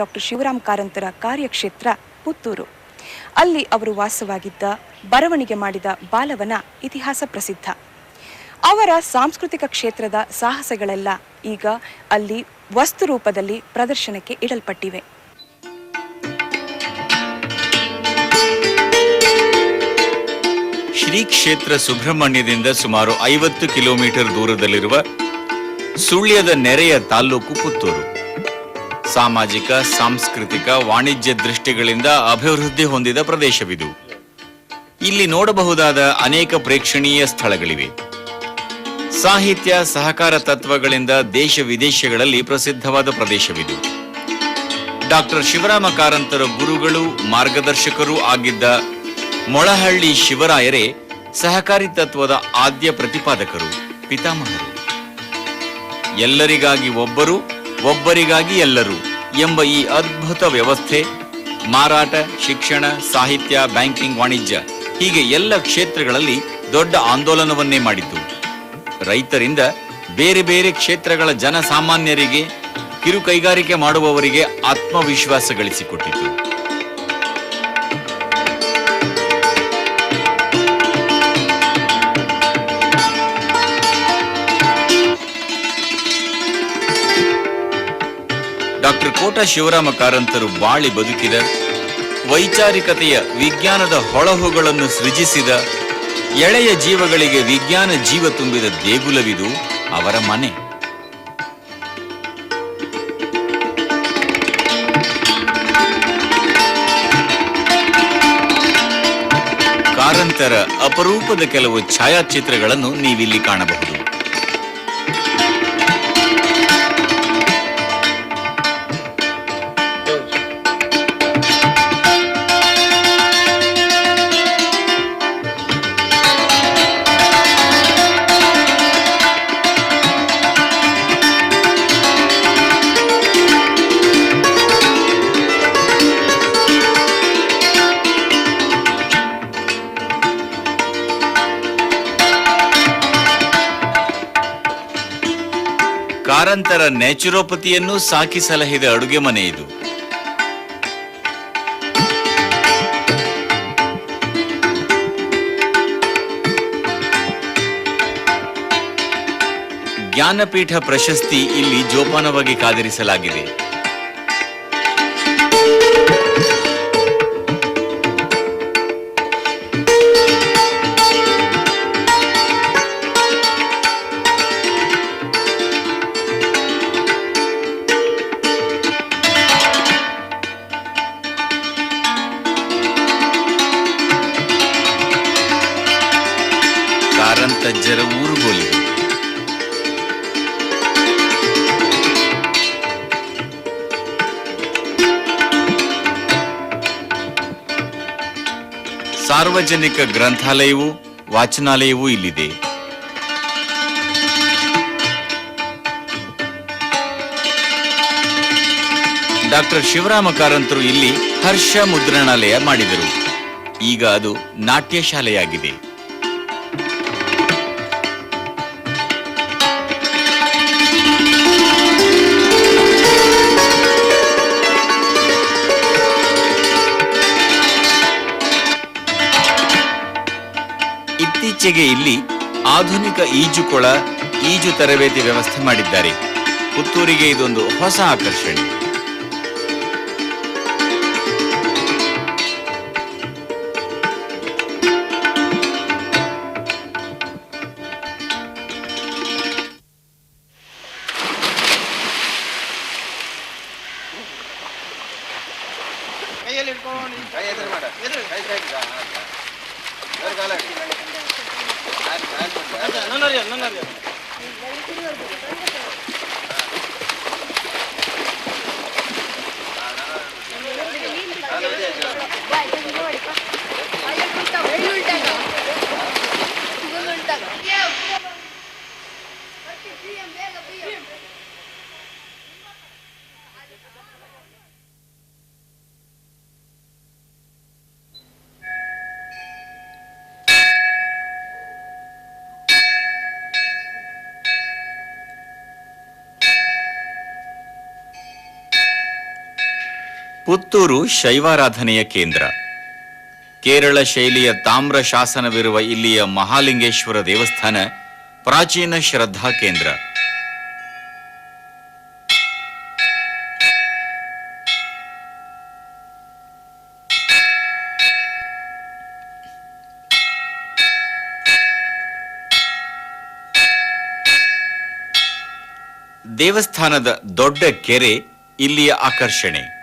Doctor Shivaram ಕಾರಂತರ ಕಾರ್ಯಕ್ಷೇತ್ರ ಪುತ್ತೂರು. ಅಲ್ಲಿ ಅವರು ವಾಸವಾಗಿದ್ದ, ಬರವಣಿಗೆ ಮಾಡಿದ ಬಾಲವನ ಇತಿಹಾಸ ಪ್ರಸಿದ್ಧ. ಅವರ ಸಾಂಸ್ಕೃತಿಕ ಕ್ಷೇತ್ರದ ಸಾಹಸಗಳೆಲ್ಲ ಈಗ ಅಲ್ಲಿ ವಸ್ತು ರೂಪದಲ್ಲಿ ಪ್ರದರ್ಶನಕ್ಕೆ ಇಡಲ್ಪಟ್ಟಿವೆ. ಶ್ರೀ ಕ್ಷೇತ್ರ ಸುಬ್ರಹ್ಮಣ್ಯದಿಂದ ಸುಮಾರು ಐವತ್ತು ಕಿಲೋಮೀಟರ್ ದೂರದಲ್ಲಿರುವ ಸುಳ್ಯದ ನೆರೆಯ ತಾಲ್ಲೂಕು ಪುತ್ತೂರು. ಸಾಮಾಜಿಕ, ಸಾಂಸ್ಕೃತಿಕ, ವಾಣಿಜ್ಯ ದೃಷ್ಟಿಗಳಿಂದ ಅಭಿವೃದ್ಧಿ ಹೊಂದಿದ ಪ್ರದೇಶವಿದು. ಇಲ್ಲಿ ನೋಡಬಹುದಾದ ಅನೇಕ ಪ್ರೇಕ್ಷಣೀಯ ಸ್ಥಳಗಳಿವೆ. ಸಾಹಿತ್ಯ, ಸಹಕಾರ ತತ್ವಗಳಿಂದ ದೇಶ ವಿದೇಶಗಳಲ್ಲಿ ಪ್ರಸಿದ್ಧವಾದ ಪ್ರದೇಶವಿದು. ಡಾಕ್ಟರ್ ಶಿವರಾಮ ಕಾರಂತರ ಗುರುಗಳು, ಮಾರ್ಗದರ್ಶಕರು ಆಗಿದ್ದ ಮೊಳಹಳ್ಳಿ ಶಿವರಾಯರೇ ಸಹಕಾರಿ ತತ್ವದ ಆದ್ಯ ಪ್ರತಿಪಾದಕರು, ಪಿತಾಮಹರು. ಎಲ್ಲರಿಗಾಗಿ ಒಬ್ಬರು ಒಬ್ಬರಿಗಾಗಿ ಎಲ್ಲರೂ ಎಂಬ ಈ ಅದ್ಭುತ ವ್ಯವಸ್ಥೆ, ಮಾರಾಟ, ಶಿಕ್ಷಣ, ಸಾಹಿತ್ಯ, ಬ್ಯಾಂಕಿಂಗ್, ವಾಣಿಜ್ಯ ಹೀಗೆ ಎಲ್ಲ ಕ್ಷೇತ್ರಗಳಲ್ಲಿ ದೊಡ್ಡ ಆಂದೋಲನವನ್ನೇ ಮಾಡಿದ್ದು. ರೈತರಿಂದ ಬೇರೆ ಬೇರೆ ಕ್ಷೇತ್ರಗಳ ಜನಸಾಮಾನ್ಯರಿಗೆ ಕಿರು ಕೈಗಾರಿಕೆ ಮಾಡುವವರಿಗೆ ಆತ್ಮವಿಶ್ವಾಸ ಗಳಿಸಿಕೊಟ್ಟಿತು. ಡಾಕ್ಟರ್ ಕೋಟ ಶಿವರಾಮ ಕಾರಂತರು ಬಾಳಿ ಬದುಕಿದ, ವೈಚಾರಿಕತೆಯ ವಿಜ್ಞಾನದ ಹೊಳಹುಗಳನ್ನು ಸೃಜಿಸಿದ, ಎಳೆಯ ಜೀವಗಳಿಗೆ ವಿಜ್ಞಾನ ಜೀವ ತುಂಬಿದ ದೇಗುಲವಿದು ಅವರ ಮನೆ. ಕಾರಂತರ ಅಪರೂಪದ ಕೆಲವು ಛಾಯಾಚಿತ್ರಗಳನ್ನು ನೀವಿಲ್ಲಿ ಕಾಣಬಹುದು. ಕಾರಂತರ ನ್ಯಾಚುರೋಪತಿಯನ್ನು ಸಾಕಿ ಸಲಹಿದ ಅಡುಗೆ ಮನೆ ಇದು. ಜ್ಞಾನಪೀಠ ಪ್ರಶಸ್ತಿ ಇಲ್ಲಿ ಜೋಪಾನವಾಗಿ ಕಾದಿರಿಸಲಾಗಿದೆ. ಕಾರಂತಜ್ಜರ ಊರುಗೋಲಿ ಸಾರ್ವಜನಿಕ ಗ್ರಂಥಾಲಯವೂ, ವಾಚನಾಲಯವೂ ಇಲ್ಲಿದೆ. ಡಾಕ್ಟರ್ ಶಿವರಾಮ ಕಾರಂತರು ಇಲ್ಲಿ ಹರ್ಷ ಮುದ್ರಣಾಲಯ ಮಾಡಿದರು. ಈಗ ಅದು ನಾಟ್ಯ ಇತ್ತೀಚೆಗೆ ಇಲ್ಲಿ ಆಧುನಿಕ ಈಜುಕೊಳ, ಈಜು ತರಬೇತಿ ವ್ಯವಸ್ಥೆ ಮಾಡಿದ್ದಾರೆ. ಪುತ್ತೂರಿಗೆ ಇದೊಂದು ಹೊಸ ಆಕರ್ಷಣೆ. ಕೈಯಲ್ಲಿ ಕೈ ಎದುರು ಮಾಡ. ಎದುರು ಕೈ ಕೈ ಕಾಲ ನನ್ನರಿಯ ನನ್ನರಿಯ ಬಾಯ್ ನೋಡಿ ಅಯ್ಯೋ ಉಲ್ಟಾಗ ಪುತ್ತೂರು ಶೈವಾರಾಧನೆಯ ಕೇಂದ್ರ. ಕೇರಳ ಶೈಲಿಯ ತಾಮ್ರ ಶಾಸನವಿರುವ ಇಲ್ಲಿಯ ಮಹಾಲಿಂಗೇಶ್ವರ ದೇವಸ್ಥಾನ ಪ್ರಾಚೀನ ಶ್ರದ್ಧಾ ಕೇಂದ್ರ. ದೇವಸ್ಥಾನದ ದೊಡ್ಡ ಕೆರೆ ಇಲ್ಲಿಯ ಆಕರ್ಷಣೆ.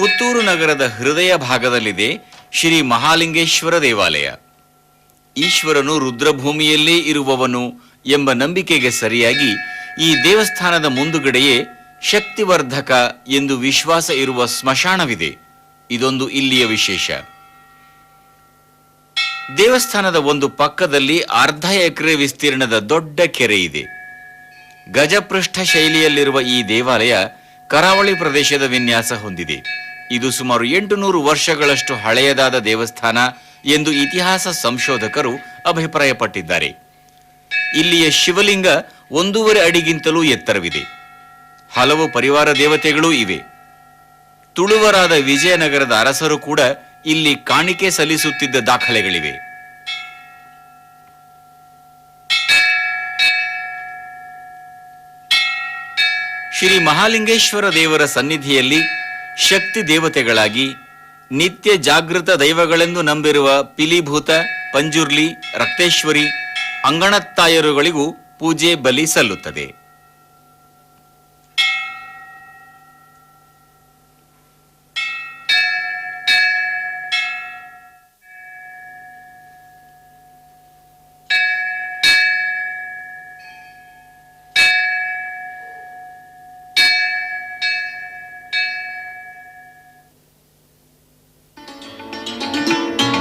ಪುತ್ತೂರು ನಗರದ ಹೃದಯ ಭಾಗದಲ್ಲಿದೆ ಶ್ರೀ ಮಹಾಲಿಂಗೇಶ್ವರ ದೇವಾಲಯ. ಈಶ್ವರನು ರುದ್ರಭೂಮಿಯಲ್ಲೇ ಇರುವವನು ಎಂಬ ನಂಬಿಕೆಗೆ ಸರಿಯಾಗಿ ಈ ದೇವಸ್ಥಾನದ ಮುಂದುಗಡೆಯೇ ಶಕ್ತಿವರ್ಧಕ ಎಂದು ವಿಶ್ವಾಸ ಇರುವ ಸ್ಮಶಾನವಿದೆ. ಇದೊಂದು ಇಲ್ಲಿಯ ವಿಶೇಷ. ದೇವಸ್ಥಾನದ ಒಂದು ಪಕ್ಕದಲ್ಲಿ ಅರ್ಧ ಎಕರೆ ವಿಸ್ತೀರ್ಣದ ದೊಡ್ಡ ಕೆರೆ ಇದೆ. ಗಜಪೃಷ್ಠ ಶೈಲಿಯಲ್ಲಿರುವ ಈ ದೇವಾಲಯ ಕರಾವಳಿ ಪ್ರದೇಶದ ವಿನ್ಯಾಸ ಹೊಂದಿದೆ. ಇದು ಸುಮಾರು ಎಂಟು ನೂರು ವರ್ಷಗಳಷ್ಟು ಹಳೆಯದಾದ ದೇವಸ್ಥಾನ ಎಂದು ಇತಿಹಾಸ ಸಂಶೋಧಕರು ಅಭಿಪ್ರಾಯಪಟ್ಟಿದ್ದಾರೆ. ಇಲ್ಲಿಯ ಶಿವಲಿಂಗ ಒಂದೂವರೆ ಅಡಿಗಿಂತಲೂ ಎತ್ತರವಿದೆ. ಹಲವು ಪರಿವಾರ ದೇವತೆಗಳೂ ಇವೆ. ತುಳುವರಾದ ವಿಜಯನಗರದ ಅರಸರು ಕೂಡ ಇಲ್ಲಿ ಕಾಣಿಕೆ ಸಲ್ಲಿಸುತ್ತಿದ್ದ ದಾಖಲೆಗಳಿವೆ. ಶ್ರೀ ಮಹಾಲಿಂಗೇಶ್ವರ ದೇವರ ಸನ್ನಿಧಿಯಲ್ಲಿ ಶಕ್ತಿ ದೇವತೆಗಳಾಗಿ ನಿತ್ಯ ಜಾಗೃತ ದೈವಗಳೆಂದು ನಂಬಿರುವ ಪಿಲಿಭೂತ ಪಂಜುರ್ಲಿ ರಕ್ತೇಶ್ವರಿ ಅಂಗಣತ್ತಾಯರುಗಳಿಗೂ ಪೂಜೆ ಬಲಿ ಸಲ್ಲುತ್ತದೆ.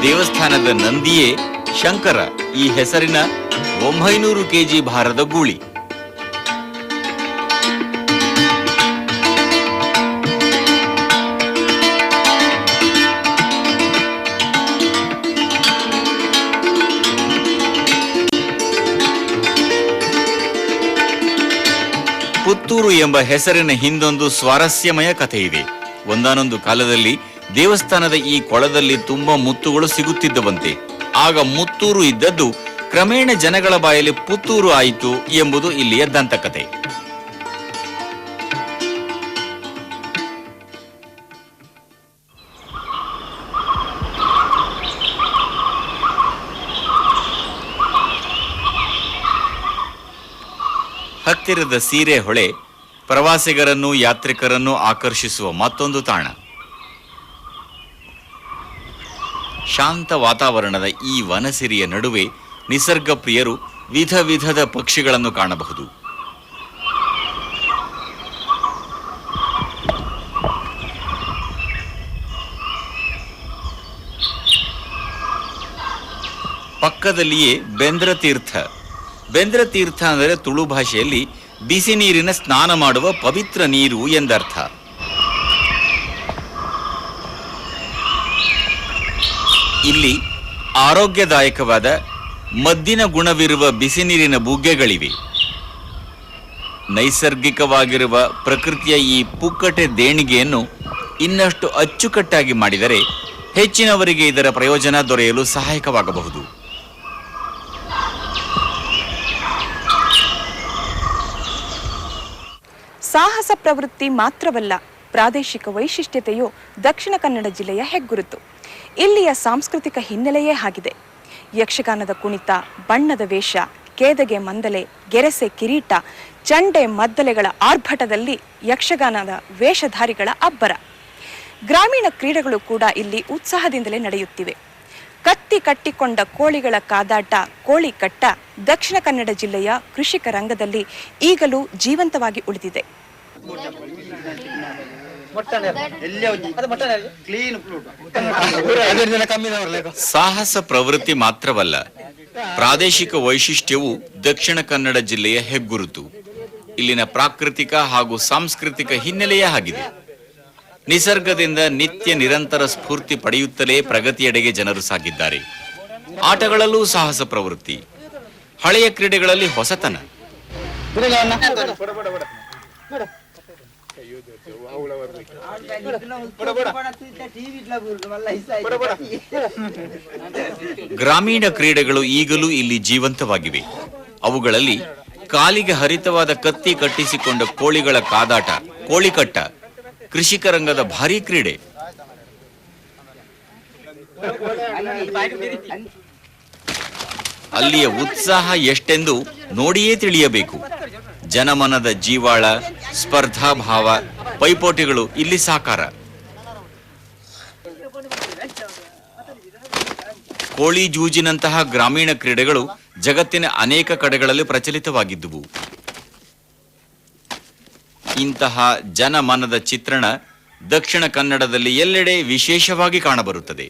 ದೇವಸ್ಥಾನದ ನಂದಿಯೇ ಶಂಕರ ಈ ಹೆಸರಿನ ಒಂಬೈನೂರು ಕೆಜಿ ಭಾರದ ಗೂಳಿ. ಪುತ್ತೂರು ಎಂಬ ಹೆಸರಿನ ಹಿಂದೊಂದು ಸ್ವಾರಸ್ಯಮಯ ಕಥೆ ಇದೆ ಒಂದಾನೊಂದು ಕಾಲದಲ್ಲಿ ದೇವಸ್ಥಾನದ ಈ ಕೊಳದಲ್ಲಿ ತುಂಬಾ ಮುತ್ತುಗಳು ಸಿಗುತ್ತಿದ್ದವಂತೆ. ಆಗ ಮುತ್ತೂರು ಇದ್ದದ್ದು ಕ್ರಮೇಣ ಜನಗಳ ಬಾಯಲ್ಲಿ ಪುತ್ತೂರು ಆಯಿತು ಎಂಬುದು ಇಲ್ಲಿಯ ದಂತಕತೆ ಹತ್ತಿರದ ಸೀರೆ ಹೊಳೆ ಪ್ರವಾಸಿಗರನ್ನು ಯಾತ್ರಿಕರನ್ನು ಆಕರ್ಷಿಸುವ ಮತ್ತೊಂದು ತಾಣ. ಶಾಂತ ವಾತಾವರಣದ ಈ ವನಸಿರಿಯ ನಡುವೆ ನಿಸರ್ಗ ಪ್ರಿಯರು ವಿಧ ವಿಧದ ಪಕ್ಷಿಗಳನ್ನು ಕಾಣಬಹುದು. ಪಕ್ಕದಲ್ಲಿಯೇ ಬೆಂದ್ರ ತೀರ್ಥ. ಬೆಂದ್ರ ತೀರ್ಥ ಅಂದರೆ ತುಳು ಭಾಷೆಯಲ್ಲಿ ಬಿಸಿ ನೀರಿನ ಸ್ನಾನ ಮಾಡುವ ಪವಿತ್ರ ನೀರು ಎಂದರ್ಥ. ಇಲ್ಲಿ ಆರೋಗ್ಯದಾಯಕವಾದ ಮದ್ದಿನ ಗುಣವಿರುವ ಬಿಸಿ ನೀರಿನ ಬುಗ್ಗೆಗಳಿವೆ. ನೈಸರ್ಗಿಕವಾಗಿರುವ ಪ್ರಕೃತಿಯ ಈ ಪುಕ್ಕಟೆ ದೇಣಿಗೆಯನ್ನು ಇನ್ನಷ್ಟು ಅಚ್ಚುಕಟ್ಟಾಗಿ ಮಾಡಿದರೆ ಹೆಚ್ಚಿನವರಿಗೆ ಇದರ ಪ್ರಯೋಜನ ದೊರೆಯಲು ಸಹಾಯಕವಾಗಬಹುದು. ಸಾಹಸ ಪ್ರವೃತ್ತಿ ಮಾತ್ರವಲ್ಲ, ಪ್ರಾದೇಶಿಕ ವೈಶಿಷ್ಟ್ಯತೆಯು ದಕ್ಷಿಣ ಕನ್ನಡ ಜಿಲ್ಲೆಯ ಹೆಗ್ಗುರುತು. ಇಲ್ಲಿಯ ಸಾಂಸ್ಕೃತಿಕ ಹಿನ್ನೆಲೆಯೇ ಆಗಿದೆ. ಯಕ್ಷಗಾನದ ಕುಣಿತ, ಬಣ್ಣದ ವೇಷ, ಕೇದಗೆ ಮಂದಲೆ, ಗೆರೆಸೆ ಕಿರೀಟ, ಚಂಡೆ ಮದ್ದಲೆಗಳ ಆರ್ಭಟದಲ್ಲಿ ಯಕ್ಷಗಾನದ ವೇಷಧಾರಿಗಳ ಅಬ್ಬರ. ಗ್ರಾಮೀಣ ಕ್ರೀಡೆಗಳು ಕೂಡ ಇಲ್ಲಿ ಉತ್ಸಾಹದಿಂದಲೇ ನಡೆಯುತ್ತಿವೆ. ಕತ್ತಿ ಕಟ್ಟಿಕೊಂಡ ಕೋಳಿಗಳ ಕಾದಾಟ, ಕೋಳಿ ಕಟ್ಟ ದಕ್ಷಿಣ ಕನ್ನಡ ಜಿಲ್ಲೆಯ ಕೃಷಿಕ ರಂಗದಲ್ಲಿ ಈಗಲೂ ಜೀವಂತವಾಗಿ ಉಳಿದಿದೆ. ಸಾಹಸ ಪ್ರವೃತ್ತಿ ಮಾತ್ರವಲ್ಲ ಪ್ರಾದೇಶಿಕ ವೈಶಿಷ್ಟ್ಯವು ದಕ್ಷಿಣ ಕನ್ನಡ ಜಿಲ್ಲೆಯ ಹೆಗ್ಗುರುತು. ಇಲ್ಲಿನ ಪ್ರಾಕೃತಿಕ ಹಾಗೂ ಸಾಂಸ್ಕೃತಿಕ ಹಿನ್ನೆಲೆಯೇ ಆಗಿದೆ. ನಿಸರ್ಗದಿಂದ ನಿತ್ಯ ನಿರಂತರ ಸ್ಫೂರ್ತಿ ಪಡೆಯುತ್ತಲೇ ಪ್ರಗತಿಯೆಡೆಗೆ ಜನರು ಸಾಗಿದ್ದಾರೆ. ಆಟಗಳಲ್ಲೂ ಸಾಹಸ ಪ್ರವೃತ್ತಿ. ಹಳೆಯ ಕ್ರೀಡೆಗಳಲ್ಲಿ ಹೊಸತನ. ಗ್ರಾಮೀಣ ಕ್ರೀಡೆಗಳು ಈಗಲೂ ಇಲ್ಲಿ ಜೀವಂತವಾಗಿವೆ. ಅವುಗಳಲ್ಲಿ ಕಾಲಿಗೆ ಹರಿತವಾದ ಕತ್ತಿ ಕಟ್ಟಿಸಿಕೊಂಡ ಕೋಳಿಗಳ ಕಾದಾಟ, ಕೋಳಿಕಟ್ಟ ಕೃಷಿಕ ರಂಗದ ಭಾರೀ ಕ್ರೀಡೆ. ಅಲ್ಲಿಯ ಉತ್ಸಾಹ ಎಷ್ಟೆಂದು ನೋಡಿಯೇ ತಿಳಿಯಬೇಕು. ಜನಮನದ ಜೀವಾಳ, ಸ್ಪರ್ಧಾಭಾವ ಪೈಪೋಟಿಗಳು ಇಲ್ಲಿ ಸಾಕಾರ ಕೋಳಿ ಜೂಜಿನಂತಹ ಗ್ರಾಮೀಣ ಕ್ರೀಡೆಗಳು ಜಗತ್ತಿನ ಅನೇಕ ಕಡೆಗಳಲ್ಲಿ ಪ್ರಚಲಿತವಾಗಿದ್ದುವು ಇಂತಹ ಜನಮನದ ಚಿತ್ರಣ ದಕ್ಷಿಣ ಕನ್ನಡದಲ್ಲಿ ಎಲ್ಲೆಡೆ ವಿಶೇಷವಾಗಿ ಕಾಣಬರುತ್ತದೆ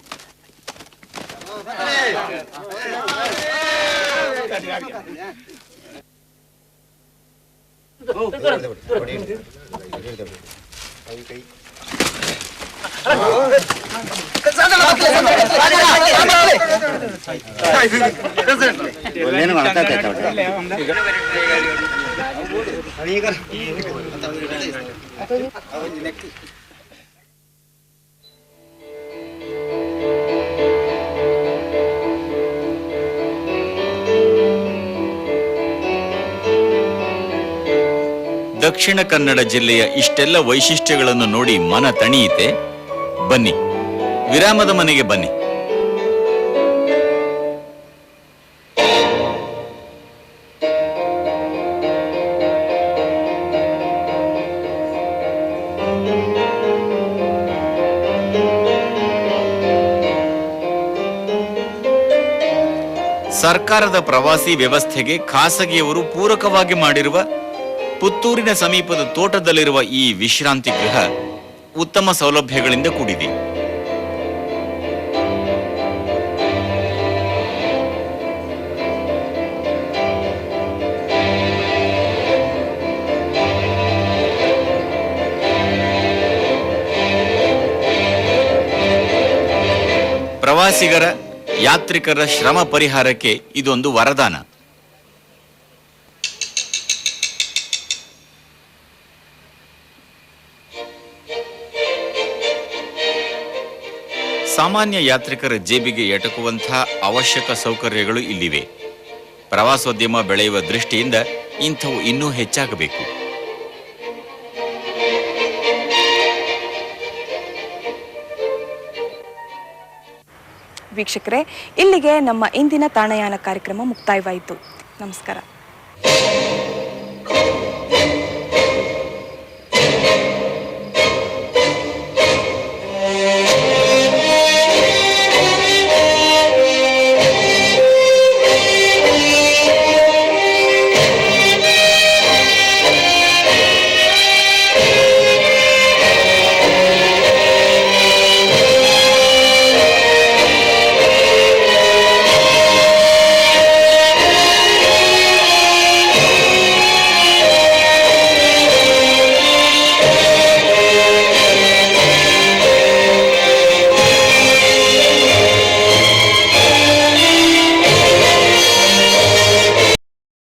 ഒന്നിനും കണക്കാക്ക ചോട്ടെ ದಕ್ಷಿಣ ಕನ್ನಡ ಜಿಲ್ಲೆಯ ಇಷ್ಟೆಲ್ಲ ವೈಶಿಷ್ಟ್ಯಗಳನ್ನು ನೋಡಿ ಮನ ತಣಿಯಿತೆ. ಬನ್ನಿ. ವಿರಾಮದ ಮನೆಗೆ ಬನ್ನಿ. ಸರ್ಕಾರದ ಪ್ರವಾಸಿ ವ್ಯವಸ್ಥೆಗೆ ಖಾಸಗಿಯವರು ಪೂರಕವಾಗಿ ಮಾಡಿರುವ ಪುತ್ತೂರಿನ ಸಮೀಪದ ತೋಟದಲ್ಲಿರುವ ಈ ವಿಶ್ರಾಂತಿ ಗೃಹ ಉತ್ತಮ ಸೌಲಭ್ಯಗಳಿಂದ ಕೂಡಿದೆ. ಪ್ರವಾಸಿಗರ, ಯಾತ್ರಿಕರ ಶ್ರಮ ಪರಿಹಾರಕ್ಕೆ ಇದೊಂದು ವರದಾನ. ಸಾಮಾನ್ಯ ಯಾತ್ರಿಕರ ಜೇಬಿಗೆ ಎಟಕುವಂತಹ ಅವಶ್ಯಕ ಸೌಕರ್ಯಗಳು ಇಲ್ಲಿವೆ. ಪ್ರವಾಸೋದ್ಯಮ ಬೆಳೆಯುವ ದೃಷ್ಟಿಯಿಂದ ಇಂಥವು ಇನ್ನೂ ಹೆಚ್ಚಾಗಬೇಕು. ವೀಕ್ಷಕರೇ, ಇಲ್ಲಿಗೆ ನಮ್ಮ ಇಂದಿನ ತಾಣಯಾನ ಕಾರ್ಯಕ್ರಮ ಮುಕ್ತಾಯವಾಯಿತು. ನಮಸ್ಕಾರ.